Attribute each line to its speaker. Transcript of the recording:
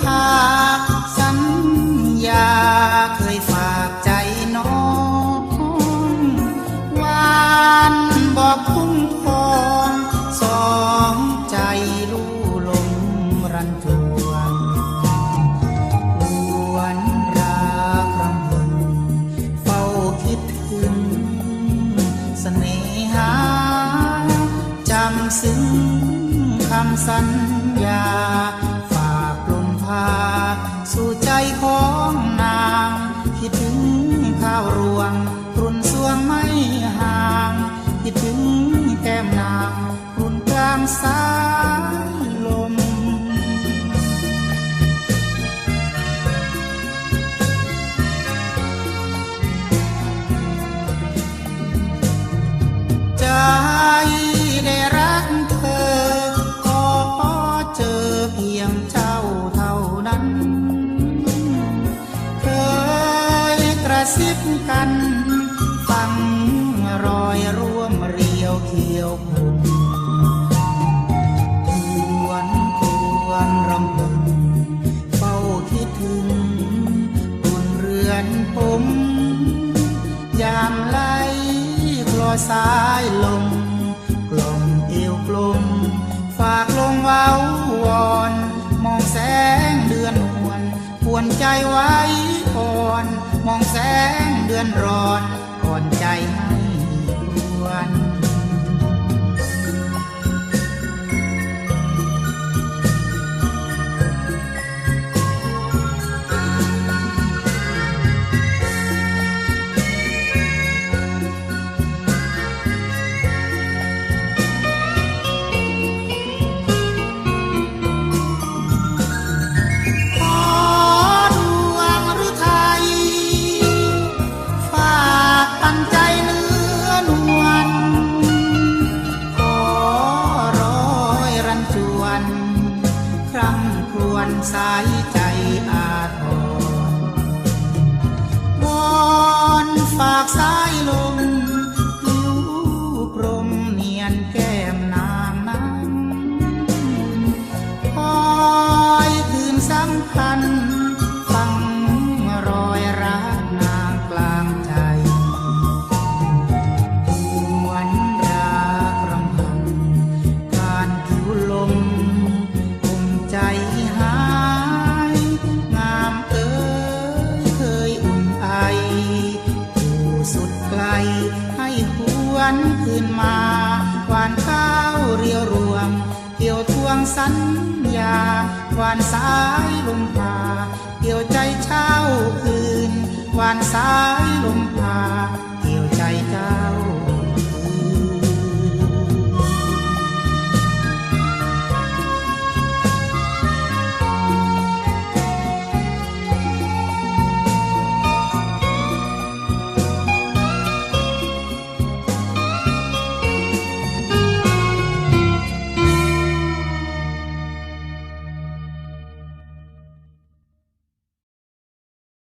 Speaker 1: พาสัญญาเคยฝากใจน้องวานบอกคุ้มครองสองใจลู่ลมรันจวนหวนรักรำพึงเฝ้าคิดถึงเสน่หาจำซึ้งคำสัญญา ของนางคิดถึงข้าวรวงรุนสวงไม่ห่างคิดถึงแก้มนางรุนกลางสายลมใจไซิบกัน ฟังรอยร่วมเรียวเขียวผมทวนทวนรำพึงเฝ้าคิดถึงบนเรือนผม ยามไหลคลอสายลมกลมเอวกลม ฝากลงเว้าวอน มองแสงเดือนนวลปวนใจไว้ก่อน มองแสงเดือนร้อนก่อนใจ นคืนมาหวานข้าวเรียวรวงเกี่ยวทวงสัญญาหวานสายลมพาเกี่ยวใจเช้าคืนหวานสาย